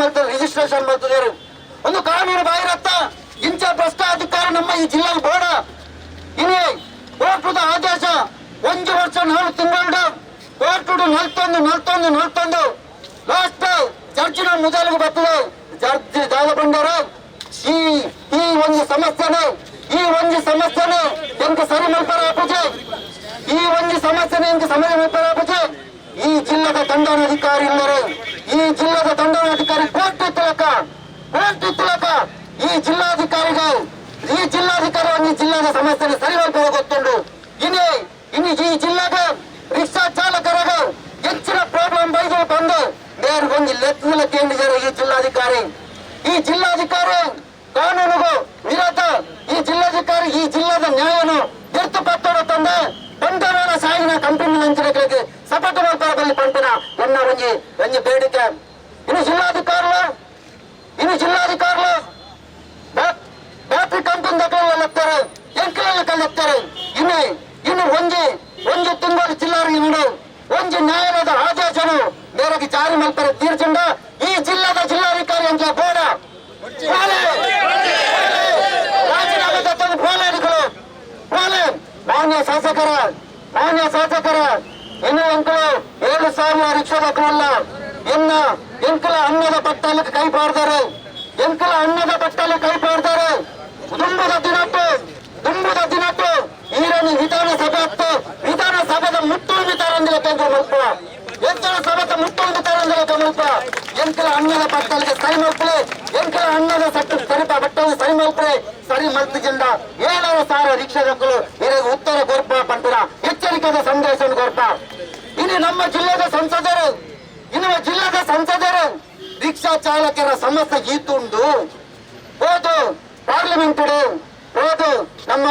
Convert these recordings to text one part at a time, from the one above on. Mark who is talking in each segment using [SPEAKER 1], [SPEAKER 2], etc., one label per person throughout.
[SPEAKER 1] ಮಾಡ್ತಾರೆ ರಿಜಿಸ್ಟ್ರೇಷನ್ ಮಾಡ್ತಿದ್ದಾರೆ. ಒಂದು ಕಾನೂನು ಬಾಹಿರತ್ತ ಭ್ರಷ್ಟ ಅಧಿಕಾರ ನಮ್ಮ ಈ ಜಿಲ್ಲೆ ಬೇಡ. ಇನ್ನು ಕೋರ್ಟದ ಆದೇಶ ಒಂದು ವರ್ಷ ನಾಲ್ಕು ತಿಂಗಳು ಕೋರ್ಟು ನಲ್ತೊಂದು ನಲ್ತೊಂದು ನಲ್ತೊಂದು ಲಾಸ್ಟ್ ಚರ್ಚಿನ ಮೊದಲಿಗೆ ಬರ್ತದೆ. ಜಡ್ಜ್ ಜಾಗ ಬಂದರು ಈ ಈ ಒಂದು ಸಮಸ್ಯೆನು, ಈ ಒಂದು ಸಮಸ್ಯೆನು ಎಂಕ ಸರಿ ಮಾಡ್ತಾರೆ ಈ ಒಂದು ಸಮಸ್ಯೆನ ಎಂಕ ಸಮಯ ಮಾಡ್ತಾರೆ ಈ ಜಿಲ್ಲೆದ ದಂಡನಾಧಿಕಾರಿ ಇಲ್ಲರು ಈ ಜಿಲ್ಲೆದ ದಂಡನಾಧಿಕಾರಿ ಕೋರ್ಟ್ ತಿಳಕ ಕೋರ್ಟ್ ತಿಳಕ ಈ ಜಿಲ್ಲಾಧಿಕಾರಿಗಳು ಈ ಜಿಲ್ಲಾಧಿಕಾರಿ ಒಂದು ಜಿಲ್ಲೆದ ಸಮಸ್ಯೆನ ಸರಿ ಮಲ್ಪರ ಗೊತ್ತುಂಡು ಇನಿ ಇನ್ನು ಈ ಜಿಲ್ಲೆಗೆ ರಿಕ್ಷಾ ಚಾಲಕರಾಗ ಹೆಚ್ಚಿನ ಪ್ರಾಬ್ಲಮ್ ಬೈದು ಬಂದು ನೇರ್ಗೊಂದು ಲೆಕ್ಕಲ ಕೇಂದ್ರಿದ್ದಾರೆ ಈ ಜಿಲ್ಲಾಧಿಕಾರಿ ಈ ಜಿಲ್ಲಾಧಿಕಾರಿ ಕಾನೂನಿಗೂ ವಿರೋಧ ಈ ಜಿಲ್ಲಾಧಿಕಾರಿ ಈ ಜಿಲ್ಲಾದ ನ್ಯಾಯನು ಎರ್ತು ಪತ್ತೋಡ ತಂದ ಬಂಧನ ಸಾಯಿನ ಕಂಪನಿ ಲಂಚನಗಳಿಗೆ ಸಪಟ ಮಾಡ್ತಾರೆ ಪಂಪಿನ ಎನ್ನ ಒಂಜಿ ಬೇಡಿಕೆ. ಇನ್ನು ಜಿಲ್ಲಾಧಿಕಾರಿಗಳು ಇನ್ನು ಜಿಲ್ಲಾಧಿಕಾರಿಗಳು ಬ್ಯಾ- ಬ್ಯಾಟ್ರಿ ಕಂಪನಿ ದಾಖಲೆ ಎಂಕಲಲ್ಲಿ ಎಂಕಲ ಲೆಕ್ತಾರೆ ಇನ್ನು ಇನ್ನು ಒಂಜಿ ಒಂಜಿ ತಿಂಗಳು ಜಿಲ್ಲಾರಿಗೆ ನೀಡು. ಒಂಜಿ ನ್ಯಾಯಾಲಯದ ಆದೇಶನು ಮೇರೆಗೆ ಜಾರಿ ಮಾಡ್ತಾರೆ ತೀರ್ಚಂಡ ಈ ಜಿಲ್ಲಾದ ಜಿಲ್ಲಾಧಿಕಾರಿ ಅಂತ ಬೋಡ! ರಾಜೀನಾಮೆ ಬೋಲೆಗಳು ಬೋಲೆ! ಮಾನ್ಯ ಶಾಸಕರ ಮಾನ್ಯ ಶಾಸಕರ ಇನ್ನು ಅಂಕಲು ಏಳು ಸಾವಿರ ರಿಕ್ಷಾ ಮಕ್ಕಳಲ್ಲ ಇನ್ನ ಎಂಕಲ ಅನ್ನದ ಪಟ್ಟಲಕ್ಕೆ ಕೈ ಪಾಡ್ತಾರೆ ಎಂಕಲ ಅನ್ನದ ಪಟ್ಟಲು ಕೈ ಪಾಡ್ತಾರೆ ದುಂಬದ ದಿನಟ್ಟು ದುಂಬದ ದಿನಟ್ಟು ಈರನ್ನು ವಿಧಾನಸಭೆ ಹತ್ತು ವಿಧಾನಸಭೆದ ಮುಟ್ಟುಳು ತಾರಂದಿಲ್ಲ ಕೇಂದ್ರ ಮಲ್ಪ ಎಂಕಲ ಸಭೆದ ಮುಟ್ಟುಳು ತಾರಂದಿಲ್ಲ ಮಲ್ಪ ಎಂಕಲ ಅನ್ನದ ಪಟ್ಟಲಿಗೆ ಸರಿ ಮಲ್ಪಲೆ ಎಂಕಲ ಅನ್ನದ ಸಟ್ಟು ಸರಿಪ ಬಟ್ಟಲು ಸರಿ ಮಲ್ಪಲೆ ಸರಿ ಮಲ್ತಿಗಿಂದ ಏಳರ ಸಾವಿರ ರಿಕ್ಷಾದಕ್ಕಳು ಇರಗೆ ಉತ್ತರ ಗೋರ್ಪ ಪಂಪಿನ ಎಚ್ಚರಿಕೆಯ ಸಂದೇಶ ಗೋರ್ಪ. ಇನ್ನು ನಮ್ಮ ಜಿಲ್ಲೆದ ಸಂಸದರು, ಇನ್ನು ಜಿಲ್ಲೆದ ಸಂಸದರು, ರಿಕ್ಷಾ ಚಾಲಕರ ಸಮಸ್ಯೆ ಈತುಂಡು. ಹೋದು ಪಾರ್ಲಿಮೆಂಟ್ ಹೋದು, ನಮ್ಮ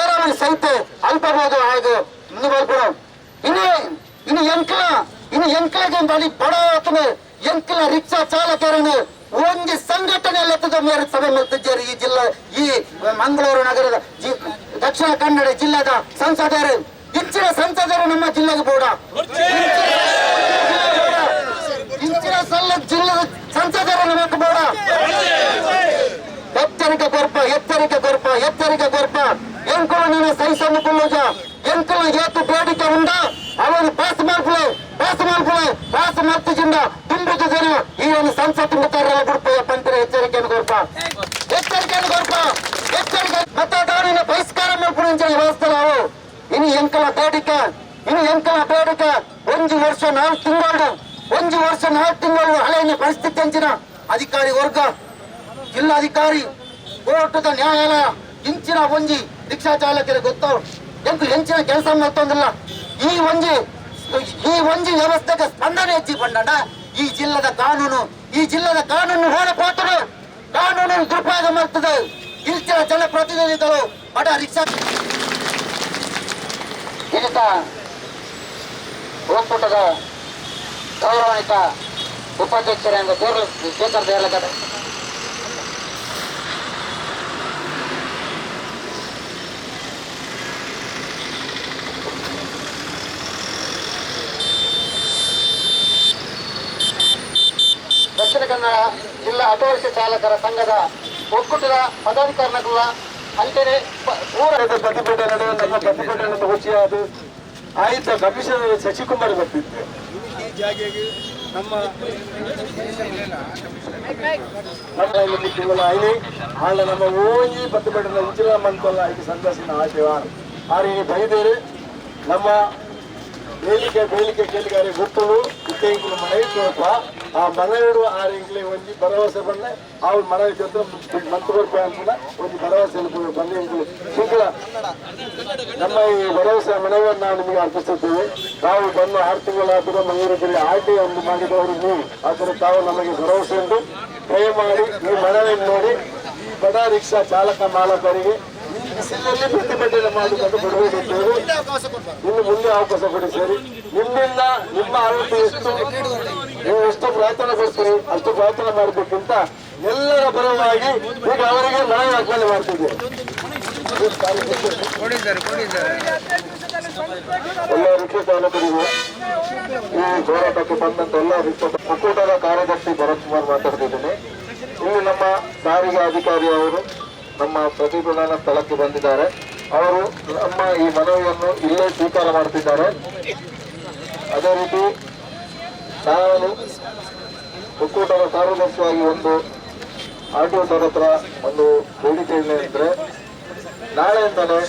[SPEAKER 1] ಏರಾವರಿ ಸಹಿತ ಅಲ್ಪಬಹುದು ಹಾಗೂ ಇನ್ನು ಬರ್ಬೋದು ಇನ್ನು ಇನ್ನು ಎಂಕ್ಲ ಇನ್ನು ಎಂಕಲಗೆ ಬಳಿ ಬಡವತನ ಎಂಕ್ಲ ರಿಕ್ಷಾ ಚಾಲಕರನ್ನು ಒಂದು ಸಂಘಟನೆ ಲೆಕ್ಕದ ಮೇಲೆ ಸಭೆ ಮಾಡ್ತಿದ್ದಾರೆ ಈ ಜಿಲ್ಲಾ, ಈ ಮಂಗಳೂರು ನಗರದ ಜಿ- ದಕ್ಷಿಣ ಕನ್ನಡ ಜಿಲ್ಲೆದ ಸಂಸದರು. ಹೆಚ್ಚಿನ ಸಂಸದರು ನಮ್ಮ ಜಿಲ್ಲೆಗೆ ಬೋಡ. ಇಂಚಿನ ಸಲ್ಲ ಜಿಲ್ಲೆದ ಸಂಸದರು ನಮಗೆ ಬೋಡ ಎಚ್ಚರಿಕೆ ಕೊರ್ಪ ಎಚ್ಚರಿಕೆ ಕೊರ್ಪ ಎಚ್ಚರಿಕೆ ಕೊರ್ಪ ಎಂಕುಲು ನೀನು ಸೈಸನ್ನು ಕುಲ್ಲುಜ ಎಂಕುಲು ಏತು ಬೇಡಿಕೆ ಉಂಡ ಅವನು ಪಾಸ್ ಮಾಡ್ಕೊಳ್ಳಿ ಪಾಸ್ ಮಾಡ್ಕೊಳ್ಳಿ ಪಾಸ್ ಮಾಡ್ತಿಜಿಂದ ತುಂಬುದು ಜನ ಈ ಒಂದು ಸಂಸತ್ತು ಮುತ್ತಾರೆಲ್ಲ ಕೊಡ್ಪ ಪಂತ್ರ ಎಚ್ಚರಿಕೆಯನ್ನು ಕೊರ್ಪ ಎಚ್ಚರಿಕೆಯನ್ನು ಕೊರ್ಪ ಎಚ್ಚರಿಕೆ ಮತದಾರನ ಬಹಿಷ್ಕಾರ ಮಾಡ್ಕೊಳ್ಳಿ ವ್ಯವಸ್ಥೆ ನಾವು ಇನ್ನು ಎಂಕಲ ಬೇಡಿಕೆ ಇನ್ನು ಎಂಕಲ ಬೇಡಿಕೆ ಒಂದು ವರ್ಷ ನಾಲ್ಕು ತಿಂಗಳು ಒಂದು ವರ್ಷ ನಾಲ್ಕು ತಿಂಗಳು ಹಳೆಯ ಪರಿಸ್ಥಿತಿ ಅಂಚಿನ ಅಧಿಕಾರಿ ವರ್ಗ, ಜಿಲ್ಲಾಧಿಕಾರಿ ಹೋರಾಟದ ನ್ಯಾಯಾಲಯ, ಇಂಚಿನ ಒಂಜಿ ರಿಕ್ಷಾ ಚಾಲಕರಿಗೆ ಗೊತ್ತು? ಎಂದು ಹೆಂಚಿನ ಕೆಲಸ ಮಾಡ್ತಂದಿಲ್ಲ ಈ ಒಂಜಿ ಈ ಒಂಜಿ ವ್ಯವಸ್ಥೆಗೆ ಸ್ಪಂದನೆ ಹೆಚ್ಚಿ ಬಂಡಣ ಈ ಜಿಲ್ಲದ ಕಾನೂನು, ಈ ಜಿಲ್ಲದ ಕಾನೂನು ಹೋರಾಟರು ಕಾನೂನು ದುರುಪಯೋಗ ಮಾಡ್ತದೆ. ಇಲ್ಲಿನ ಜನಪ್ರತಿನಿಧಿಗಳು ಬಡ ರಿಕ್ಷಾ ಒಕ್ಕೂಟದ ಗೌರವಾನ್ವಿತ ಉಪಾಧ್ಯಕ್ಷರಿಂದ ದೇವರು ಸ್ವೀಕರಿಸಿದ ಹೇಳಕಡೆ ದಕ್ಷಿಣ ಕನ್ನಡ ಜಿಲ್ಲಾ ಆಟೋ ಚಾಲಕರ ಸಂಘದ ಒಕ್ಕೂಟದ ಪದಾಧಿಕಾರಿಗಳ ಅಂತೆಯೇ
[SPEAKER 2] ಪ್ರತಿಭಟನೆ ನಡೆಯುವ ಪ್ರತಿಭಟನೆ ಘೋಷಿಯಾದ ಆಯುಕ್ತ ಕಮಿಷನರ್ ಶಶಿಕುಮಾರ್ ಬರ್ತಿದ್ದೆ. ನಮ್ಮ ಇಲ್ಲಿ ತಿಂಗಳ ಐನಿ ಆಳ ನಮ್ಮ ಓಂಜಿ ಪ್ರತಿಭಟನೆ ಉಚಿಲ ಮಂತಲ್ಲ ಇದು ಸಂದರ್ಶನ ಆರು ಈ ಬೈದೇರು, ನಮ್ಮ ಬೇಲಿಕೆ ಬೇಲಿಕೆ ಕೇಳಿಗಾರಿ ಗುರ್ತುಳು ಇದ್ದೇಂಕುಲು ಮನೆ ತೋಪ ಆ ಮನೆಯವರು ಆ ರೀತಿ ಒಂದು ಭರವಸೆ ಬಂದೆ. ಅವ್ರ ಮನೆ ಜೊತೆ ಮಂತ್ರಿ ಅಂತ ಒಂದು ಭರವಸೆ ಬಂದೆ ಶೀಘ್ರ ನಮ್ಮ ಈ ಭರವಸೆ ಮನವಿಯನ್ನು ನಾವು ನಿಮಗೆ ಅರ್ಪಿಸುತ್ತೇವೆ. ತಾವು ಬಂದು ಆರು ತಿಂಗಳಾದರೂ ಮನೆಯವರಲ್ಲಿ ಆಯ್ಕೆ ಒಂದು ಮಾಡಿದವರು ನೀವು. ಆದರೆ ತಾವು ನಮಗೆ ಭರವಸೆ ಉಂಟು. ಮಾಡಿ ಈ ಮನವಿಯನ್ನು ನೋಡಿ. ಈ ಬಡ ರಿಕ್ಷಾ ಚಾಲಕ ಮಾಲಕರಿಗೆ ಮಾಡಿಕೊಂಡು ಇನ್ನು ಮುಂದೆ ಅವಕಾಶ ಕೊಡಿ ಸರಿ ನಿಮ್ಮಿಂದ ನಿಮ್ಮ ಆರೋಗ್ಯ ಎಷ್ಟು ನೀವು ಎಷ್ಟು ಪ್ರಯತ್ನ ಪಡ್ತೀರಿ ಅಷ್ಟು ಪ್ರಯತ್ನ ಮಾಡಬೇಕಿಂತ ಎಲ್ಲರ ಪರವಾಗಿ ಈಗ ಅವರಿಗೆ ನಾವು ವಾಗ್ದಾನ ಮಾಡ್ತಿದ್ದೇವೆ ಎಲ್ಲ ರೀತಿಯ ತಾಲೂಕರಿಗೆ ಈ ಹೋರಾಟಕ್ಕೆ ಬಂದಂತ ಎಲ್ಲ ರೀತಿಯ ಒಕ್ಕೂಟದ ಕಾರ್ಯದರ್ಶಿ ಭರತ್ ಕುಮಾರ್ ಮಾತಾಡ್ತಿದ್ದೇನೆ ಇಲ್ಲಿ ನಮ್ಮ ಸಾರಿಗೆ ಅಧಿಕಾರಿ ಅವರು ನಮ್ಮ ಪ್ರತಿಭಟನಾ ಸ್ಥಳಕ್ಕೆ ಬಂದಿದ್ದಾರೆ. ಅವರು ನಮ್ಮ ಈ ಮನವಿಯನ್ನು ಇಲ್ಲೇ ಸ್ವೀಕಾರ ಮಾಡುತ್ತಿದ್ದಾರೆ ಅದೇ ರೀತಿ ನಾನು ಒಕ್ಕೂಟದ ಕಾರ್ಯದರ್ಶಿಯಾಗಿ ಒಂದು ಆರ್ ಟಿ ಸರ್ ಹತ್ರ ಒಂದು ಬೇಡಿಕೆ ಏನಂದ್ರೆ ನಾಳೆಯಿಂದಲೇ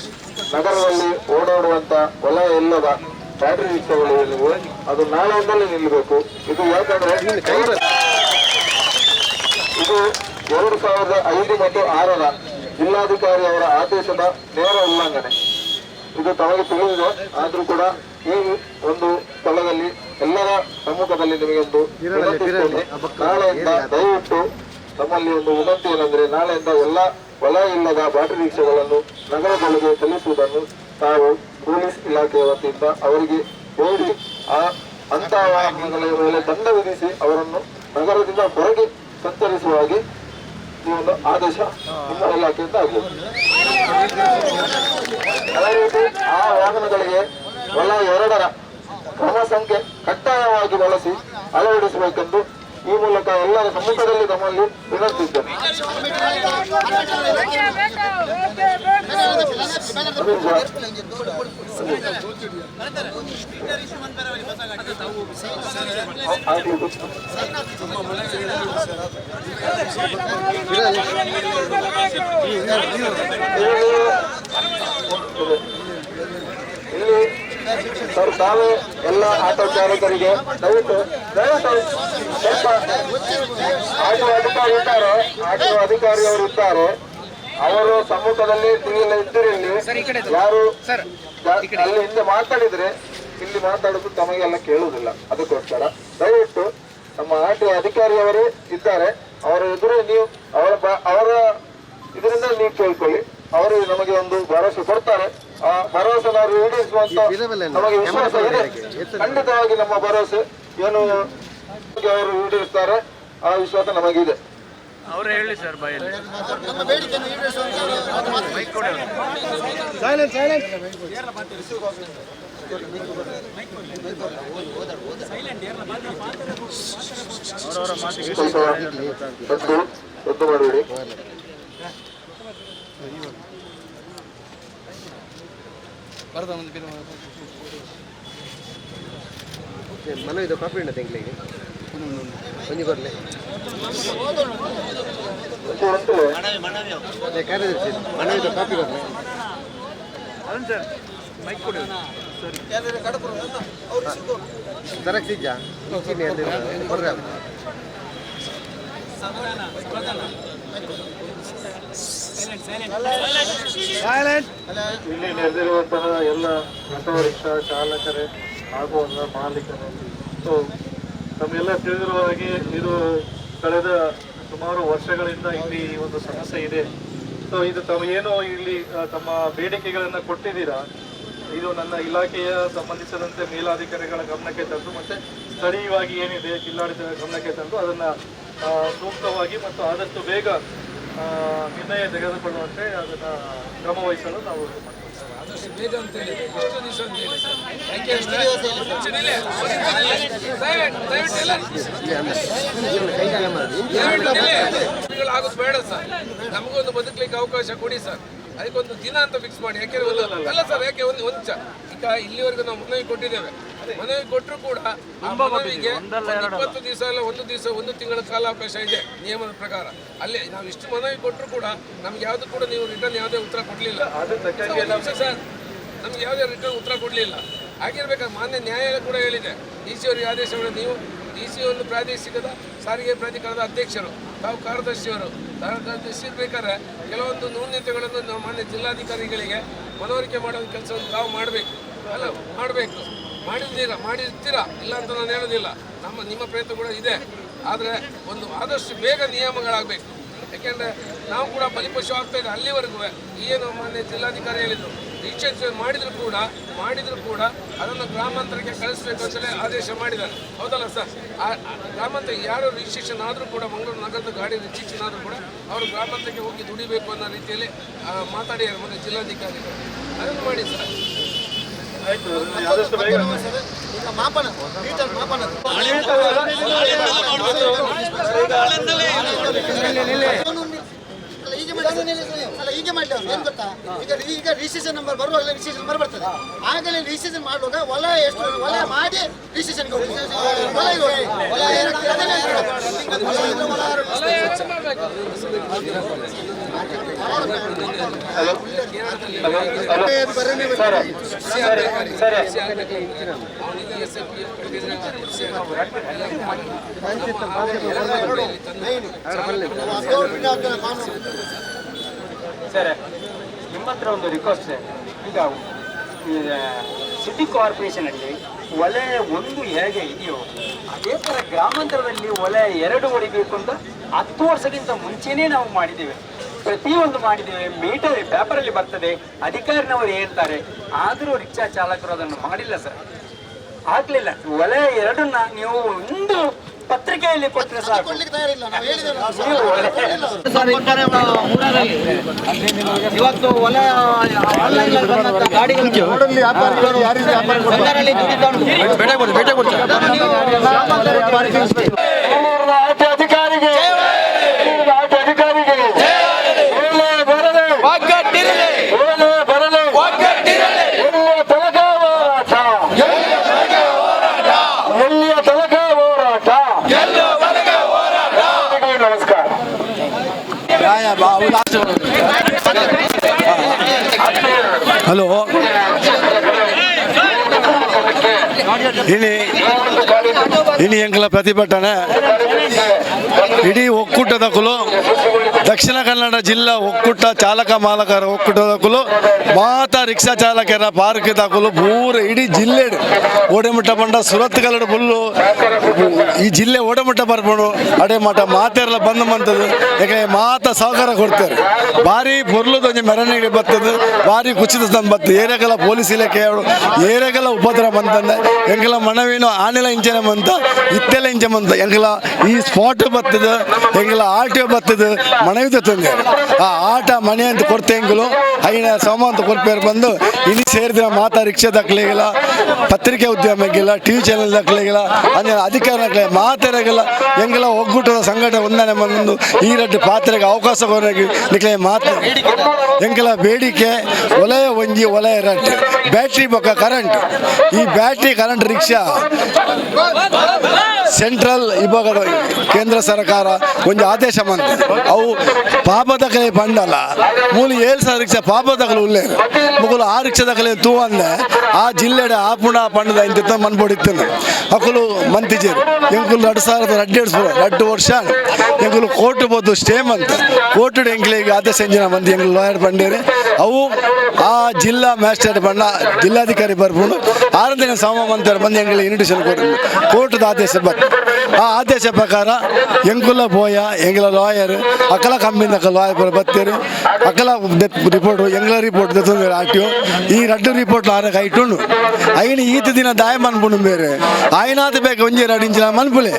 [SPEAKER 2] ನಗರದಲ್ಲಿ ಓಡಾಡುವಂತ ವಲಯ ಇಲ್ಲದ ಬ್ಯಾಟರಿ ರಿಕ್ಷಾಗಳು ಏನಿವೆ ಅದು ನಾಳೆಯಿಂದಲೇ ನಿಲ್ಲಬೇಕು. ಇದು ಯಾಕಂದ್ರೆ ಇದು ಎರಡು ಸಾವಿರದ ಐದು ಮತ್ತು ಆರರ ಜಿಲ್ಲಾಧಿಕಾರಿ ಅವರ ಆದೇಶದ ನೇರ ಉಲ್ಲಂಘನೆ. ಇದು ತಮಗೆ ತಿಳಿದಿದೆ. ಆದ್ರೂ ಕೂಡ ಈ ಒಂದು ಸ್ಥಳದಲ್ಲಿ ಎಲ್ಲರ ಸಮ್ಮುಖದಲ್ಲಿ ನಿಮಗೆ ಒಂದು. ನಾಳೆಯಿಂದ ದಯವಿಟ್ಟು ನಮ್ಮಲ್ಲಿ ಒಂದು ವಿನಂತಿ ಏನಂದ್ರೆ ನಾಳೆಯಿಂದ ಎಲ್ಲ ಹೊಲ ಇಲ್ಲದ ಬ್ಯಾಟರಿ ರಿಕ್ಷಾಗಳನ್ನು ನಗರದೊಳಗೆ ಚಲಿಸುವುದನ್ನು ತಾವು ಪೊಲೀಸ್ ಇಲಾಖೆಯ ವತಿಯಿಂದ ಅವರಿಗೆ ಹೇಳಿ ಆ ಅಂತಹ ವಾಹನಗಳ ಮೇಲೆ ದಂಡ ವಿಧಿಸಿ ಅವರನ್ನು ನಗರದಿಂದ ಹೊರಗೆ ಸಂಚರಿಸುವ ಹಾಗೆ ಒಂದು ಆದೇಶ ನಿಮ್ಮ ಇಲಾಖೆಯಿಂದ ಆಗಬೇಕು ಅದೇ ರೀತಿ ಆ ವಾಹನಗಳಿಗೆ ಹೊಲ ಎರಡರ ಕ್ರಮ ಸಂಖ್ಯೆ ಕಡ್ಡಾಯವಾಗಿ ಬಳಸಿ ಅಳವಡಿಸಬೇಕೆಂದು ಈ ಮೂಲಕ ಎಲ್ಲರ ಸಮ್ಮುಖದಲ್ಲಿ ನಮ್ಮಲ್ಲಿ ವಿನಂತಿದ್ದೇನೆ ಸರ್ ತಾವೇ ಎಲ್ಲ ಆಟೋ ಚಾಲಕರಿಗೆ ದಯವಿಟ್ಟು ದಯವಿಟ್ಟು ಸ್ವಲ್ಪ ಆಟೋ ಅಧಿಕಾರಿ ಇದ್ದಾರೆ. ಆಟೋ ಅಧಿಕಾರಿಯವರು ಇದ್ದಾರೆ. ಅವರು ಸಮ್ಮುಖದಲ್ಲಿ ನೀವೆಲ್ಲ ಇದ್ದಿರಲಿ ಇಲ್ಲಿ. ಯಾರು ಅಲ್ಲಿ ಹಿಂದೆ ಮಾತಾಡಿದ್ರೆ ಇಲ್ಲಿ ಮಾತಾಡೋದು ತಮಗೆಲ್ಲ ಕೇಳುವುದಿಲ್ಲ. ಅದಕ್ಕೋಸ್ಕರ ದಯವಿಟ್ಟು ನಮ್ಮ ಆಟೋ ಅಧಿಕಾರಿಯವರು ಇದ್ದಾರೆ. ಅವರ ಎದುರು ನೀವು ಅವರ ಅವರ ಇದರಿಂದ ನೀವು ಕೇಳ್ಕೊಳ್ಳಿ. ಅವರು ನಮಗೆ ಒಂದು ಭರವಸೆ ಕೊಡ್ತಾರೆ. ಆ ಭರವಸೆ ನಾವು ಈಡೇರಿಸುವಂತ ನಮಗೆ ವಿಶ್ವಾಸ ಇದೆ. ಖಂಡಿತವಾಗಿ ನಮ್ಮ ಭರವಸೆ ಏನು ಅವರು ಈಡೇರಿಸ್ತಾರೆ ಆ ವಿಶ್ವಾಸ ನಮಗಿದೆ.
[SPEAKER 3] ಅವರೇ ಹೇಳಿ ಸರ್ ಬಾಯಲ್ಲಿ.
[SPEAKER 2] ಸ್ವಲ್ಪ ಒಂದು ಮನ
[SPEAKER 4] ಇದು ಕಾಪಿ ಉಂಟ ತಿಂಗಳಿಗೆ ಒಂಜಿ ಕೊಡ್ಲೆ
[SPEAKER 2] ಮತ್ತೆ ಉಂಟು
[SPEAKER 4] ಇದು ಕಾರ್ಯದರ್ಶಿ ಕಾಪಿ ಕೊಡ್ಲೆ
[SPEAKER 3] ಮೈಕ್ ಕೊಡಿ.
[SPEAKER 4] ತರಕ್ ಸಿಜ್ಜ ಕೊಡ್ರೆ
[SPEAKER 2] ಇಲ್ಲಿ ನೆರೆದಿರುವಂತಹ ಎಲ್ಲ ಆಟೋ ರಿಕ್ಷಾ ಚಾಲಕರೇ ಹಾಗೂ ಅದರ ಮಾಲೀಕರೇ. ಸೊ ತಮ್ಮೆಲ್ಲ ತಿಳಿದಿರುವ ಹಾಗೆ ಇದು ಕಳೆದ ಸುಮಾರು ವರ್ಷಗಳಿಂದ ಇಲ್ಲಿ ಈ ಒಂದು ಸಮಸ್ಯೆ ಇದೆ. ಸೊ ಇದು ತಮ್ಮ ಏನು ಇಲ್ಲಿ ತಮ್ಮ ಬೇಡಿಕೆಗಳನ್ನು ಕೊಟ್ಟಿದ್ದೀರಾ? ಇದು ನನ್ನ ಇಲಾಖೆಯ ಸಂಬಂಧಿಸಿದಂತೆ ಮೇಲಾಧಿಕಾರಿಗಳ ಗಮನಕ್ಕೆ ತಂದು ಮತ್ತೆ ಸ್ಥಳೀಯವಾಗಿ ಏನಿದೆ ಜಿಲ್ಲಾಡಳಿತ ಗಮನಕ್ಕೆ ತಂದು ಅದನ್ನು ಸೂಕ್ತವಾಗಿ ಮತ್ತು ಆದಷ್ಟು ಬೇಗ ನಿರ್ಣಯ ತೆಗೆದುಕೊಳ್ಳುವಂತೆ ಅದನ್ನು ಕ್ರಮ ವಹಿಸಲು ನಾವು.
[SPEAKER 5] ಆಗೋದು ಬೇಡ ಸರ್. ನಮಗೊಂದು ಬದುಕಲಿಕ್ಕೆ ಅವಕಾಶ ಕೊಡಿ ಸರ್. ಅದಕ್ಕೊಂದು ದಿನ ಅಂತ ಫಿಕ್ಸ್ ಮಾಡಿ. ಯಾಕೆಂದ್ರೆ ಒಂದು ಅಲ್ಲ ಸರ್ ಯಾಕೆ ಒಂದು ಒಂದು ಈಗ ಇಲ್ಲಿವರೆಗೂ ನಾವು ಮನವಿ ಕೊಟ್ಟಿದ್ದೇವೆ. ಮನವಿ ಕೊಟ್ಟರು ಕೂಡ ಮನವಿಗೆ ಇಪ್ಪತ್ತು ದಿವಸ ಇಲ್ಲ ಒಂದು ದಿವಸ ಒಂದು ತಿಂಗಳ ಕಾಲಾವಕಾಶ ಇದೆ ನಿಯಮದ ಪ್ರಕಾರ. ಅಲ್ಲಿ ನಾವು ಇಷ್ಟು ಮನವಿ ಕೊಟ್ಟರು ಕೂಡ ನಮ್ಗೆ ಯಾವುದು ಕೂಡ ನೀವು ರಿಟರ್ನ್ ಯಾವುದೇ ಉತ್ತರ ಕೊಡಲಿಲ್ಲ. ಸರ್ ನಮ್ಗೆ ಯಾವುದೇ ರಿಟರ್ನ್ ಉತ್ತರ ಕೊಡಲಿಲ್ಲ. ಆಗಿರ್ಬೇಕಾದ್ರೆ ಮಾನ್ಯ ನ್ಯಾಯಾಲಯ ಕೂಡ ಹೇಳಿದೆ ಡಿ ಸಿ ಅವರಿಗೆ ಆದೇಶವನ್ನು ನೀವು ಡಿ ಸಿ ಒಂದು ಪ್ರಾದೇಶಿಕದ ಸಾರಿಗೆ ಪ್ರಾಧಿಕಾರದ ಅಧ್ಯಕ್ಷರು ತಾವು ಕಾರ್ಯದರ್ಶಿಯವರು ಕಾರ್ಯದರ್ಶಿ ಇರ್ಬೇಕಾದ್ರೆ ಕೆಲವೊಂದು ನ್ಯೂನ್ಯತೆಗಳನ್ನು ನಾವು ಮಾನ್ಯ ಜಿಲ್ಲಾಧಿಕಾರಿಗಳಿಗೆ ಮನವರಿಕೆ ಮಾಡೋ ಕೆಲಸವನ್ನು ತಾವು ಮಾಡಬೇಕು. ಅಲ್ಲ ಮಾಡಬೇಕು. ಮಾಡಿದ್ದೀರಾ ಮಾಡಿರ್ತೀರಾ? ಇಲ್ಲ ಅಂತ ನಾನು ಹೇಳೋದಿಲ್ಲ. ನಮ್ಮ, ನಿಮ್ಮ ಪ್ರಯತ್ನ ಕೂಡ ಇದೆ. ಆದರೆ ಒಂದು ಆದಷ್ಟು ಬೇಗ ನಿಯಮಗಳಾಗಬೇಕು. ಯಾಕೆಂದರೆ ನಾವು ಕೂಡ ಬಲಿಪಶು ಆಗ್ತಾ ಇದೆ ಅಲ್ಲಿವರೆಗೂ. ಏನು ಮಾನ್ಯ ಜಿಲ್ಲಾಧಿಕಾರಿ ಹೇಳಿದ್ರು. ರಿಜಿಸ್ಟ್ರೇಷನ್ ಮಾಡಿದರೂ ಕೂಡ ಮಾಡಿದರೂ ಕೂಡ ಅದನ್ನು ಗ್ರಾಮಾಂತರಕ್ಕೆ ಕಳಿಸ್ಬೇಕು ಅಂತಲೇ ಆದೇಶ ಮಾಡಿದ್ದಾರೆ. ಹೌದಲ್ಲ ಸರ್? ಆ ಗ್ರಾಮಾಂತರ ಯಾರು ರಿಜಿಸ್ಟ್ರೇಷನ್ ಆದರೂ ಕೂಡ ಮಂಗಳೂರು ನಗರದ ಗಾಡಿ ರಿಜಿಸ್ಟ್ರೇಷನ್ ಆದರೂ ಕೂಡ ಅವರು ಗ್ರಾಮಾಂತರಕ್ಕೆ ಹೋಗಿ ದುಡಿಬೇಕು ಅನ್ನೋ ರೀತಿಯಲ್ಲಿ ಮಾತಾಡಿದ್ದಾರೆ ಮೊನ್ನೆ ಜಿಲ್ಲಾಧಿಕಾರಿಗಳು. ಅದನ್ನು ಮಾಡಿ ಸರ್.
[SPEAKER 1] ಮಾಪನ ಮಾಪನ ಹೀಗೆ ಮಾಡಿದ್ರೆ ಅಲ್ಲ ಹೀಗೆ ಮಾಡಿ ಅವ್ರು ಗೊತ್ತಾ ಈಗ ಈಗ ರಿಜಿಸ್ಟ್ರೇಷನ್ ನಂಬರ್ ಬರುವಾಗ ರಿಜಿಸ್ಟ್ರೇಷನ್ ನಂಬರ್ ಬರ್ತದೆ ಆಗಲೇ ರಿಜಿಸ್ಟ್ರೇಷನ್ ಮಾಡುವಾಗ ಹೊಲ ಎಷ್ಟು ಹೊಲ ಮಾಡಿ ರಿಜಿಸ್ಟ್ರೇಷನ್ ಹೊಲ ಹೊಲ
[SPEAKER 6] ಸರ್, ನಿಮ್ಮ ಹತ್ರ ಒಂದು ರಿಕ್ವೆಸ್ಟ್ ಈಗ ಸಿಟಿ ಕಾರ್ಪೊರೇಷನ್ ಅಲ್ಲಿ ಒಲೆ ಒಂದು ಹೇಗೆ ಇದೆಯೋ, ಅದೇ ತರ ಗ್ರಾಮಾಂತರದಲ್ಲಿ ಒಲೆ ಎರಡು ಹೊಡಿಬೇಕು ಅಂತ ಹತ್ತು ವರ್ಷಕ್ಕಿಂತ ಮುಂಚೆನೇ ನಾವು ಮಾಡಿದ್ದೇವೆ. ಪ್ರತಿಯೊಂದು ಮಾಡಿದ್ದೇವೆ ಮೀಟರ್ ಪೇಪರಲ್ಲಿ ಬರ್ತದೆ ಅಧಿಕಾರಿನವರು ಹೇಳ್ತಾರೆ. ಆದರೂ ರಿಕ್ಷಾ ಚಾಲಕರು ಅದನ್ನು ಮಾಡಿಲ್ಲ ಸರ್. ಆಗ್ಲಿಲ್ಲ. ಒಲೆ ಎರಡನ್ನ ನೀವು ಒಂದು ಪತ್ರಿಕೆಯಲ್ಲಿ ಕೊಟ್ಟರೆ ಸಾಕು.
[SPEAKER 7] ಇವತ್ತು ಗಾಡಿಗಳು
[SPEAKER 2] ಅಧಿಕಾರಿಗೆ
[SPEAKER 8] ಹಲೋ ಇನಿ ಇನಿ ಎಂಕಲ ಪ್ರತಿಭಟನೆ. ಇಡೀ ಒಕ್ಕೂಟದ ಕುಲು, ದಕ್ಷಿಣ ಕನ್ನಡ ಜಿಲ್ಲಾ ಒಕ್ಕೂಟ ಚಾಲಕ ಮಾಲಕರ ಒಕ್ಕೂಟದ ಕುಲು, ಮಾತ ರಿಕ್ಷಾ ಚಾಲಕರ ಪಾರ್ಕ್ ದಾಖಲು ಪೂರ ಇಡೀ ಜಿಲ್ಲೆ ಓಡಮಟ್ಟ ಬಂಡ ಸುರತ್ ಕಲ್ಲಡ ಬುಲ್ಲು ಈ ಜಿಲ್ಲೆ ಓಡಮಟ್ಟ ಬರ್ಬೋದು ಅಡೆ ಮಠ ಮಾತೆಲ್ಲ ಬಂದು ಬಂತದ್ದು ಯಾಕೆ ಮಾತ ಸಹಕಾರ ಕೊಡ್ತಾರೆ. ಭಾರಿ ಪೊರ್ಲುದ ಒಂಜಿ ಮೆರವಣಿಗೆ ಬರ್ತದೆ ಭಾರಿ ಕುಚಿತ ತಂದು ಬರ್ತದೆ ಏರಿಯಾಗೆಲ್ಲ ಪೊಲೀಸ್ ಇಲಾಖೆ ಏರಿಯಾಗೆಲ್ಲ ಉಪದ್ರ ಬಂತಂದೆ. ಎಂಗೆಲ್ಲ ಮನವೇನು ಆನೆಲ ಇಂಚನಮಂತ ಇತ್ತೆಲ್ಲ ಇಂಚೆ ಮಂತ. ಎಂಗೆಲ್ಲ ಈ ಸ್ಪಾಟ್ ಬರ್ತದೆ ಎಂಗೆಲ್ಲ ಆಟ ಬತ್ತದ ಮನವಿ ತಂದೆ ಆ ಆಟ ಮನೆ ಅಂತ ಕೊಡ್ತೆ ಎಂಗಳು ಐನ ಸೋಮ ಅಂತ ಕೊಡ್ಪೇರು ಬಂದು ಇಲ್ಲಿ ಸೇರಿದ ಮಾತಾ ರಿಕ್ಷಾ ದಕ್ಕಲಿಗಿಲ್ಲ ಪತ್ರಿಕೆ ಉದ್ಯಮಕ್ಕಿಲ್ಲ ಟಿ ವಿ ಚಾನೆಲ್ ದಕ್ಕಲಿಗಿಲ್ಲ ಅಂದ್ರೆ ಅಧಿಕಾರ ಮಾತಾಡಗಿಲ್ಲ ಎಂಗೆಲ್ಲ ಒಗ್ಗೂಟದ ಸಂಘಟನೆ ಒಂದನೆ ಬಂದು ಈ ರಡ್ಡು ಪಾತ್ರೆಗೆ ಅವಕಾಶ ಕೊರಗಿ ನಿಕ್ಲೆ ಮಾತು. ಎಂಗೆಲ್ಲ ಬೇಡಿಕೆ, ಒಲೆಯ ಒಂಜಿ, ಒಲೆಯ ರಡ್ಡು. ಬ್ಯಾಟ್ರಿ ಬೊಕ್ಕ ಕರೆಂಟ್ ಈ ಬ್ಯಾಟ್ರಿ ಕರೆಂಟ್ ರಿಕ್ಷಾ ಸೆಂಟ್ರಲ್ ವಿಭಾಗ ಕೇಂದ್ರ ಸರ್ಕಾರ ಒಂದು ಆದೇಶ ಮಾಡಿ ಅವು ಪಾಪದಕಲೆ ಬಂಡಲ್ಲ. ಮೂಲ ಏಳು ಸಾವಿರ ರಿಕ್ಷಾ ಪಾಪದಕಲು ಉಳ್ಳೇ ಮುಗುಲು ಆ ರಿಕ್ಷಾದಕಲೆ ತೂ ಅಂದೆ, ಆ ಜಿಲ್ಲೆಡೆ ಪುಣ ಪಂಡದ ಇಂತ ಮನ್ಪೊಡಿತ್ತು ಅಕುಲು ಮಂತಿಜೇರು ಎಂಕುಲು ಎರಡು ಸಾವಿರದ ರಡ್ಡು ರಡ್ಡು ವರ್ಷ ಎಂಕುಲು ಕೋರ್ಟ್ ಬೋದು ಸ್ಟೇ ಅಂತ ಕೋರ್ಟ್ ಎಂಕ್ಲಿಗೆ ಆದೇಶ ಎಂಜಿನ ಮಂದಿ ಲಾಯರ್ ಪಂಡೇರಿ ಅವು ಆ ಜಿಲ್ಲಾ ಮ್ಯಾಜಿಸ್ಟ್ರೇಟ್ ಬಣ್ಣ ಜಿಲ್ಲಾಧಿಕಾರಿ ಬರ್ಬೋದು ಆರು ದಿನ ಸೋಮವಂತರ ಬಂದು ಹೆಂಗಿಲ್ಲ ಇನ್ವಿಟೇಷನ್ ಕೋರ್ಟ್ ಕೋರ್ಟ್ದ ಆದೇಶ ಆ ಆದೇಶ ಪ್ರಕಾರ ಎಂಕುಲ ಬೋಯ ಎಂಗ್ಲ ಲಾಯರ್ ಅಕಲ ಕಂಬಿನ ಲಾಯರ್ ಬರ್ತೀರಿ. ಅಕಲ ರಿಪೋರ್ಟ್ ಎಂಗ್ಲ ರಿಪೋರ್ಟ್ ದೆತ್ತೊಂದು ಆರ್ ಈ ರಡ್ಡು ರಿಪೋರ್ಟ್ ಆರ ಕೈಟುಂಡು ಐನ ಈತ ದಿನ ದಾಯ ಮನ್ಪುಂಡು ಬೇರೆ. ಆಯ್ನಾದ ಬೇಕು ಒಂಜಿ ಎರಡು ಇಂಚಿನ ಮನ್ಪುಲೆ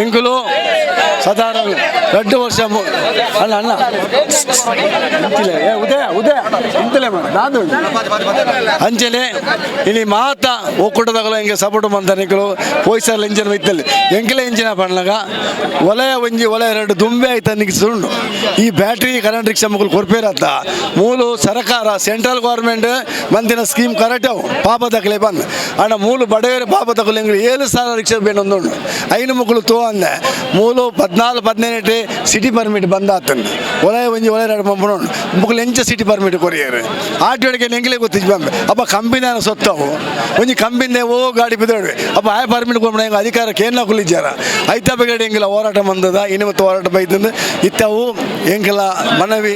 [SPEAKER 8] ಎಂಕುಲು ಸಾಧಾರಣ ಎರಡು ವರ್ಷ ಮು- ಅಲ್ಲ ಏ, ಉದಯ ಉದಯ. ಇಂತಲೇ ಉಂಟು. ಅಂಚನೆ ಇಲ್ಲಿ ಮಾತ ಒಕ್ಕೂಟದಗಳು ಹಿಂಗೆ ಸಪೋರ್ಟ್ ಎಂಕಲು ಪೊಲೀಸರ್ ಇಂಜಿನ್ ಇತ್ತಲ್ಲಿ ಎಂಕಲೆ ಇಂಜಿನ ಪಣ್ಣಗ ಒಲೆಯ ಒಂಜಿ ಒಲೆ ಎರಡು ದುಂಬೆ ಆಯ್ತು ಅನ್ನಿಗೆ ಸುಂಡು ಈ ಬ್ಯಾಟ್ರಿ ಕರೆಂಟ್ ರಿಕ್ಷಾ ಮಗಳು ಕೊರ್ಪೇರತ್ತ ಮೂಲು ಸರ್ಕಾರ ಸೆಂಟ್ರಲ್ ಗೌರ್ಮೆಂಟ್ ಮಂದಿನ ಸ್ಕೀಮ್ ಕರೆಕ್ಟ್ ಪಾಪ ತಗಲೆ ಬಂದು. ಅಣ್ಣ, ಮೂಲು ಬಡವರ ಪಾಪ ಎಂಗ್ಳು ಏಳು ಸಾವಿರ ರಿಕ್ಷಾ ಬೇನೊಂದು ಐನು ಮಕ್ಕಳು ತೋ ಅಂದೆ ಮೂಲು ಪದ್ನಾಲ್ಕು ಪದಿನೆಂಟು ಸಿಟಿ ಪರ್ಮಿಟ್ ಬಂದಾತಂದು. ಒಲೆಯ ಒಂಜಿ, ಒಲೆ ಎರಡು ಪಂಪುಣು ಮಕ್ಕಳು ಎಂಚ ಸಿಟಿ ಪರ್ಮಿಟ್ ಕೊರಿಯರು. ಆಟೋಡಿಗೆ ನೆಂಗಲೇ ಗೊತ್ತಿದ್ದು ಬಂಬೆ ಅಪ್ಪ ಕಂಪಿನ ಸೊತ್ತವು. ಒಂಜಿ ಕಂಪಿನ ಓ ಗಾಡಿ ಬಿದ್ದಾಡ್ವಿ ಅಪ್ಪ ಆಯ ಪರ್ಮಿಟ್ ಕೊಂಬ ಹೆಂಗೆ ಅಧಿಕಾರ ಕೇಂದ್ರ ಕುಲಿಜಾರ ಐತ ಬೇಗಡೆ ಎಂಗಿಲ್ಲ ಹೋರಾಟ ಬಂದದ ಇನ್ನು ಮತ್ತು ಹೋರಾಟ ಬೈತಂದು. ಇತ್ತವು ಎಂಗೆಲ್ಲ ಮನವಿ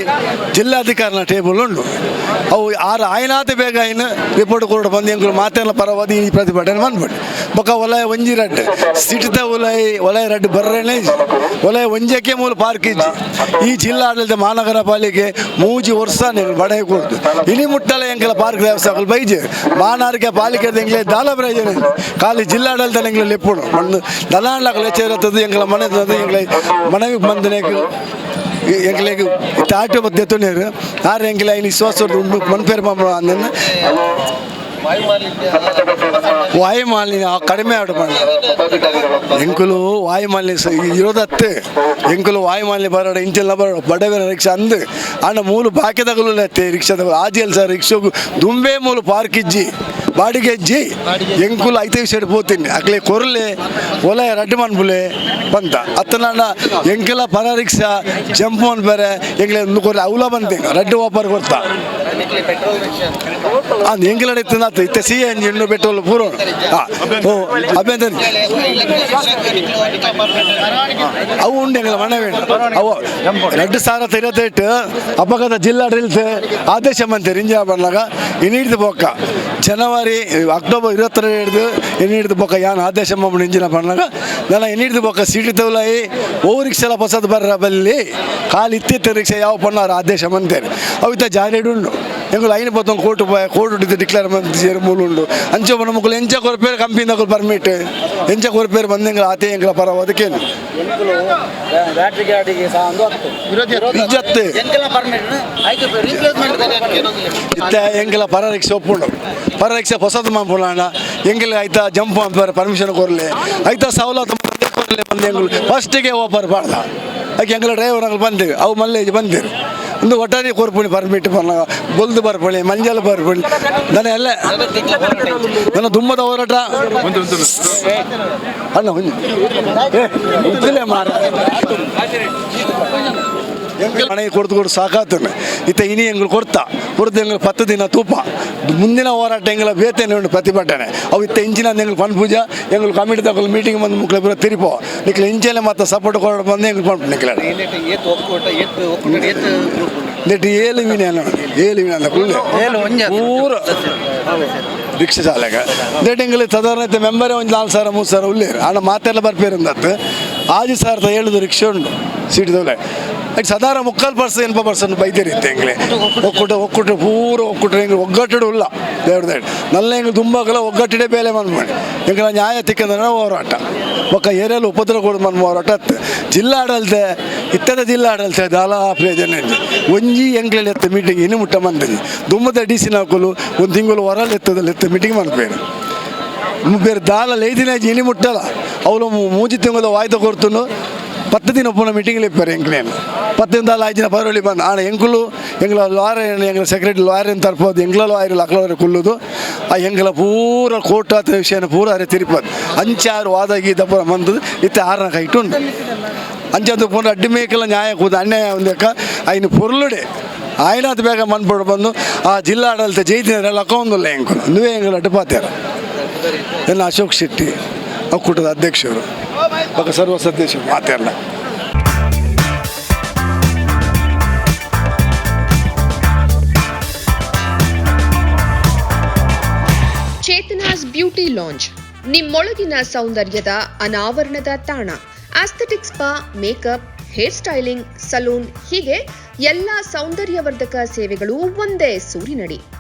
[SPEAKER 8] ಜಿಲ್ಲಾಧಿಕಾರಿನ ಟೇಬಲ್ ಉಂಡು. ಅವು ಆರು ಆಯ್ನಾತ ಬೇಗ ಇನ್ನು ರಿಪೋರ್ಟ್ ಕೊಟ್ಟು ಬಂದು ಎಂಗಳು ಮಾತೆಲ್ಲ ಪರವಾದಿ ಈ ಪ್ರತಿಭಟನೆ ಬಂದ್ಬಿಟ್ಟು ಬೊಕ್ಕ ಒಲ ಒಂಜಿ ರಡ್ಡು. ಸಿಟಿದ ಒಲೈ ಒಲೆ ಎರಡು ಬರ್ರೇನೆ ಒಲೆ ಒಂಜಕ್ಕೆ ಮೂಲ ಪಾರ್ಕ್ ಇಜ್ಜಿ ಈ ಜಿಲ್ಲಾಡಳಿತ ಮಹಾನಗರ ಪಾಲಿಕೆ ಮೂಜಿ ವರ್ಷ ನೀವು ಬಡೆ ಕೊಡ್ತು ಇನಿ ಮುಟ್ಟಲೆ ಎಂಕಲ ಪಾರ್ಕ್ ದೇವಸ್ಥಾನ ಬೈಜೆ ಮಹಾನಗರ ಪಾಲಿಕೆ ಎಂಗ್ಲೆ ದಾಲ ಪ್ರಯೋಜನ ಖಾಲಿ ಜಿಲ್ಲಾಡಳಿತ ಎಂಗ್ಲೆ ಲೆಪ್ಪುಡು ಮಣ್ಣು ದಲಾಂಡ್ಲಕ ಲೆಚ್ಚರತ್ತದು ಎಂಗ್ಲ ಮನೆ ಎಂಗ್ಲೆ ಮನವಿ ಬಂದನೆಗೆ ಎಂಗ್ಲೆಗ್ ತಾಟು ಮಧ್ಯೆ ತುನೇರು ಆರು ಎಂಗ್ಲ ಐನು ವಿಶ್ವಾಸ ಉಂಡು ಮನ್ಪೇರು ಮಮ್ಮ ಅಂದನ್ನ ವಾಯು ಮಾಲಿನ್ಯ ಕಡಿಮೆ ಆಡು ಮಾಡ ಎಂಕುಲು ವಾಯುಮಾಲಿನ್ಯ ಇರೋದತ್ತೆ. ಎಂಕುಲು ವಾಯುಮಾಲಿನ್ಯ ಬರೋಡ ಇಂಚೆಲ್ಲ ಬರೋಡ. ಬಡವರ ರಿಕ್ಷಾ ಅಂದು. ಅಣ್ಣ ಮೂಲು ಬಾಕಿ ಅತ್ತೆ ರಿಕ್ಷಾದ ಆಜಿಯಲ್ ಸರ್ ರಿಕ್ಷಾಗು ದುಂಬೆ ಮೂಲು ಪಾರ್ಕ್ ಇಜ್ಜಿ. ಬಾಡಿಗೆಜ್ಜಿ ಎಂಕುಲು ಐತೆ ಸೈಡ್ ಪೋತೀನಿ ಅಕ್ಲೆ ಕೊರ್ಲೆ ಒಲೆ ರಡ್ಡು ಮನ್ಬುಲೆ ಬಂತ. ಅತ್ತ ನಾನು ಎಂಕೆಲ್ಲ ಪರ ರಿಕ್ಷಾ ಜಂಪ್ ಮನ್ ಬೇರೆ ಎಂಗ್ಲೆ ಒಂದು ಕೊರ ಅವಲ ಬಂತೀನಿ ರಡ್ಡು ವಾಪರ್ ಕೊಡ್ತಾ. ಅಂದ್ ಎಂಗ್ಲ ಇತ್ತು ಆತು ಇತ್ತೆ ಸಿ ಎನ್ ಜಿ ಪೆಟ್ರೋಲ್ ಪೂರ. ಓ ಅಭ್ಯಂತರ. ಅವು ಉಂಡು ಎಂಗ್ಲ ಮನೆ ಅವು ರಡ್ಡು ಸಾವಿರದ ಇರತ್ತೈಟ್ ಅಪಘಾತ ಜಿಲ್ಲಾಡಳಿತ ಆದೇಶ ಮಂತೆ ರಿಂಜಾ ಬಂದಾಗ ಇನ್ನಿಡ್ದು ಪೋಕ್ಕ ಜನವರಿ ಅಕ್ಟೋಬರ್ ಇರುವತ್ತರ ಹಿಡಿದು ಇನ್ನಿಡ್ದು ಬೊಕ್ಕ ಯಾನು ಆದೇಶ ಮಮ್ಮನ ಇಂಜಿನ ಬಂದಾಗ ನಾನು ಹಿಡಿದು ಬೊಕ್ಕ ಸೀಟಿ ತೌಲಾಯಿ ಓ ರಿಕ್ಷೆಲ್ಲ ಹೊಸದು ಬರ್ರ ಬಲ್ಲಿ ಕಾಲು ಇತ್ತಿತ್ತ ರಿಕ್ಷಾ ಯಾವ ಪಣ್ಣಾರ ಆದೇಶ ಮಂತೇನೆ ಅವಿತ ಜಾರಿಡು ಎಂಗಳು ಐನು ಬತ್ತ ಕೋರ್ಟ್ ಪೋಯ ಕೋರ್ಟ್ ಉಡಿದು ಡಿಕ್ಲೇರ್ ಮಂತ್ ಸೇರಿ ಮೂಲು ಉಂಡು ಅಂಚೆ ಬಣ್ಣ ಮಕ್ಕಳು ಎಂಚ ಕೊರಪೇರು ಕಂಪಿಂದ ಪರ್ಮಿಟ್ ಎಂಚ ಕೊರಪೇರು ಬಂದೆಂಗಳ ಆತೆ ಎಂಗಳ ಪರ ಅದಕ್ಕೇನು. ಇಜ್ಜತ್ತು ಎಂಗೆಲ್ಲ ಪರ ರಿಕ್ಷೆ ಒಪ್ಪುಂಡು ಪರ ರಿಕ್ಷೆ ಹೊಸದು ಮಾಡ್ಬೋಣ ಹೆಂಗಿಲ್ಲ, ಆಯ್ತಾ, ಜಂಪ್ ಮಾಡ್ಬಾರ ಪರ್ಮಿಷನ್ ಕೊರಲಿ ಆಯ್ತಾ, ಸವಲತ್ತು ಕೊರಲಿ ಬಂದು ಹೆಂಗ್ ಫಸ್ಟಿಗೆ ಓಪರ್ ಬಾರ್ದ ಅದಕ್ಕೆ ಹೆಂಗಲ್ಲ ಡ್ರೈವರ್ ಅಂಗ್ ಬಂದಿವಿ ಅವು ಮಲ್ಲೇಜ್ ಬಂದಿರು. ಒಂದು ಒಟ್ಟಾರಿ ಕೊರ್ಪುಣಿ ಪರ್ಮಿಟ್ ಬನ್ನ ಬೊಲ್ದು ಬರ್ಪಣಿ, ಮಂಜಲ್ ಬರ್ಪಣಿ. ನನ್ನ ಎಲ್ಲ ನನ್ನ ದುಮ್ಮದ ಹೋರಾಟ. ಅಣ್ಣ ಮಾರ ಮನೆಗೆ ಕೊಡ್ದು ಕೊಡು ಸಾಕಾತನೆ ಇತ್ತ ಇನಿ ಹೆಂಗ್ ಕೊಡ್ತಾ? ಕೊಡ್ದು ಹೆಂಗ್ ಪತ್ತು ದಿನ ತೂಪ. ಮುಂದಿನ ಹೋರಾಟ ಎಂಗಳ ಬೇತೇನೆ ಉಂಟು ಪ್ರತಿಭಟನೆ. ಅವು ಇತ್ತ ಇಂಚಿನ ಹೆಂಗ್ ಪನ್ ಪೂಜಾ ಎಂಗಳು ಕಮಿಟಿ ತಗೊಳ್ಳಿ ಮೀಟಿಂಗ್ ಬಂದು ಮುಕ್ಲೆ ಬರೋ ತಿರುಪೋ. ನಿಕ್ಲ ಇಂಚೆಲೆ ಮತ್ತೆ ಸಪೋರ್ಟ್ ಕೊಡ ಬಂದು ಹೆಂಗ್ ಪಂಪ್ ನಿಕ್ಲ. ನೆಟ್ ಏಳು ವಿನಿ ಅನ್ನ ಏಳು
[SPEAKER 7] ಏಳು ಒಂಜೆ
[SPEAKER 8] ಪೂರ ರಿಕ್ಷಾ ಚಾಲಕ ನೆಟ್ ಎಂಗಳು ಸಾಧಾರಣ ಮೆಂಬರೇ ಒಂದು ನಾಲ್ಕು ಸಾವಿರ, ಮೂರು ಸಾವಿರ ಉಳ್ಳೇರು ಹಣ ಮಾತೆಲ್ಲ ಬರ್ಪೇರು ಆಜು ಅಂತ ಹೇಳುದು ರಿಕ್ಷಾ ಉಂಟು, ಸೀಟ್ ದೊಲೆ ಅದು ಸಾಧಾರಣ ಮುಕ್ಕಾಲು ಪರ್ಸೆಂಟ್ ಎನ್ಪ ಪರ್ಸೆಂಟ್ ಬೈದಿರುತ್ತೆ ಎಂಗ್ಲೆ ಒಕ್ಕೂಟ ಒಕ್ಕೂಟ, ಪೂರ ಒಕ್ಕೂಟ ಹೆಂಗೆ ಒಗ್ಗಟ್ಟಡು ಇಲ್ಲ. ದೇವ್ರದ ನಲ್ಲ ಹೆಂಗೆ ತುಂಬಾಗಲ ಒಗ್ಗಟ್ಟಿಡೆ ಬೇಲೆ ಮನ್ ಮಾಡಿ. ಎಂಗಳ ನ್ಯಾಯ ತಿಕ್ಕಂದ್ರೆ ಹೋರಾಟ. ಒಕ್ಕ ಏರಿಯಲ್ಲಿ ಉಪದ್ರ ಕೊಡು ಮನ್ ಹೋರಾಟ. ಜಿಲ್ಲಾ ಜಿಲ್ಲಾಡಳಿತ ಇತ್ತದ ಜಿಲ್ಲಾಡಳಿತ ದಾಲ ಪ್ರಯೋಜನ ಒಂಜಿ ಎಂಗ್ಲಲ್ಲಿ ಎತ್ತ ಮೀಟಿಂಗ್ ಇನ್ನು ಮುಟ್ಟ ಮಂದಿ ದುಮ್ಮದ ಡಿ ಸಿ ನಾಕಲು ಒಂದು ತಿಂಗಳು ಹೊರಲ್ಲಿ ಎತ್ತದಲ್ಲಿ ಎತ್ತ ಮೀಟಿಂಗ್ ಮನ್ಪೇರು ಬೇರೆ ದಾಲ ಲೈದಿನ ಇನಿ ಮುಟ್ಟಲ್ಲ. ಅವಳು ಮೂಜಿ ತಿಂಗಳ ವಾಯ್ದ ಕೊಡ್ತನು ಪತ್ತು ದಿನ ಪುನಃ ಮೀಟಿಂಗ್ ಇಪ್ಪಾರೆ ಎಂಕ್ಲೇನು ಪತ್ತು ದಿನ ದಾಲ ಆಯ್ಜಿನ ಪರವಳಿ ಬಂದು ಆಣ ಎಂಕುಲು ಎಂಗ್ಲ ಲಾರೆ ಎಂಗ್ಲ ಸೆಕ್ರೆಟರಿ ಲಾಯರ್ ಅಂತ ತರ್ಪೋದು ಎಂಗ್ಲ ಲಾಯರ್ ಅಕ್ಲವರೆ ಕುಲ್ಲುದು ಆ ಎಂಗ್ಲ ಪೂರ ಕೋರ್ಟ್ ಆತ ವಿಷಯನ ಪೂರ ಅರೆ ತಿರುಪದು ಅಂಚಾರು ವಾದ ಗೀತ ಪೂರ ಮಂದು ಇತ್ತ ಆರನ ಕೈಟುಂಡು ಅಂಚದು ಪೂರ ಅಡ್ಡಿ ಮೇಕೆಲ್ಲ ನ್ಯಾಯ ಕೂದ ಅನ್ಯಾಯ ಒಂದಕ್ಕ ಐನು ಪೊರ್ಲುಡೆ ఆయన అది ಬೇಗ ಮನ್ಪಡು ಬಂದು ಆ ಜಿಲ್ಲಾಡಳಿತ ಜೈತಿನ ಲಕ್ಕೊಂದಿಲ್ಲ ಎಂಕುಲು ನೀವೇ ಎಂಗಳು ಅಡ್ಡಪಾತ್ಯಾರ ಎಲ್ಲ ಅಶೋಕ್ ಶೆಟ್ಟಿ ಒಕ್ಕೂಟದ ಅಧ್ಯಕ್ಷರು ಸರ್ವ ಸದಸ್ಯರು ಮಾತಾಡಲ್ಲ
[SPEAKER 9] ಚೇತನಾಸ್ ಬ್ಯೂಟಿ ಲಾಂಚ್ ನಿಮ್ಮೊಳಗಿನ ಸೌಂದರ್ಯದ ಅನಾವರಣದ ತಾಣ, aesthetic spa, makeup, hair styling, salon ಹೀಗೆ ಎಲ್ಲ ಸೌಂದರ್ಯವರ್ಧಕ ಸೇವೆಗಳು ಒಂದೇ ಸೂರಿನಡಿ.